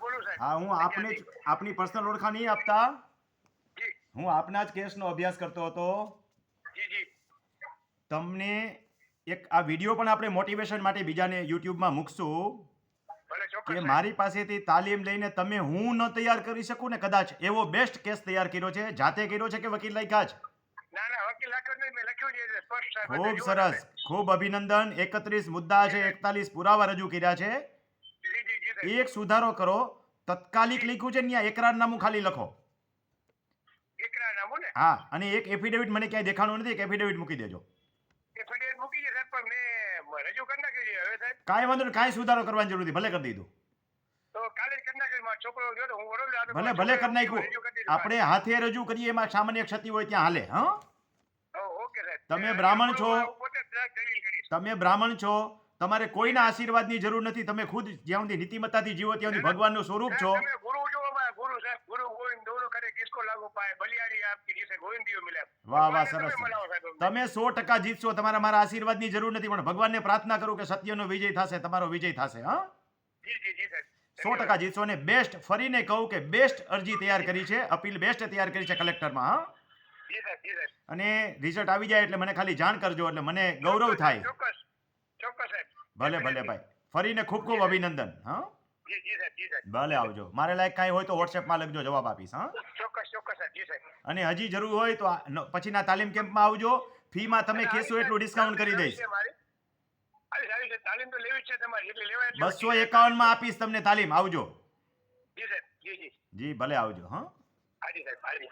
બોલું સાહેબ. હા હું આપને જ આપની પર્સનલ ઓળખાણ નહીં આપતા. હું આપના જ કેસનો અભ્યાસ કરતો હતો. તમને એક આ વીડિયો પણ આપણે મોટિવેશન માટે બીજાને યુટ્યુબમાં મૂકશું કે. મારી પાસેથી તાલીમ લઈને તમે હું ન તૈયાર કરી શકું ને કદાચ એવો બેસ્ટ કેસ તૈયાર કર્યો છે જાતે કર્યો છે કે વકીલ લખ્યા જ ખૂબ સરસ. ખૂબ અભિનંદન. એકત્રીસ મુદ્દા છે એકતાલીસ પુરાવા રજૂ કર્યા છે. એક સુધારો કરો. તત્કાલિક લખ્યું છે ત્યાં એકરારનામું ખાલી લખો. હા અને એક એફિડેવિટ મને ક્યાંય દેખાણું નથી એક એફિડેવિટ મૂકી દેજો. કાંઈ વાંધો નહીં કાંઈ સુધારો કરવાની જરૂર નથી ભલે કરી દીધું. ભલે ભલે કરી નાખ્યું. આપણે હાથે રજૂ કરીએ એમાં સામાન્ય ક્ષતિ હોય ત્યાં હાલે હા? તમે બ્રાહ્મણ છો? તમે બ્રાહ્મણ છો તમારે કોઈના આશીર્વાદની જરૂર નથી. તમે ખુદ જ્યાં સુધી નીતિમત્તાથી જીવો ત્યાં સુધી ભગવાનનું સ્વરૂપ છો. તમે 100% જીતશો. તમારા મારા આશીર્વાદની જરૂર નથી પણ ભગવાનને પ્રાર્થના કરું કે સત્યનો વિજય થશે તમારો વિજય થશે હા? સો ટકા જીતશો ને બેસ્ટ ફરીને કહું કે બેસ્ટ અરજી તૈયાર કરી છે. અપીલ બેસ્ટ તૈયાર કરી છે કલેક્ટરમાં હા? અને રિઝલ્ટ આવી જાય એટલે મને ખાલી જાણ કરજો એટલે મને ગૌરવ થાય. ભલે ભલે ભાઈ. ફરીને ખૂબ ખૂબ અભિનંદન હા? ભલે આવજો. મારે લાયક કાંઈ હોય તો વોટ્સએપમાં લખજો જવાબ આપીશ હા? ચોક્કસ ચોક્કસ અને હજી જરૂર હોય તો પછીના તાલીમ કેમ્પમાં આવજો. ફીમાં તમે કેસો એટલું ડિસ્કાઉન્ટ કરી દઈશ. બસો એકાવનમાં આપીશ તમને તાલીમ. આવજો. જી ભલે આવજો હા? હાજી.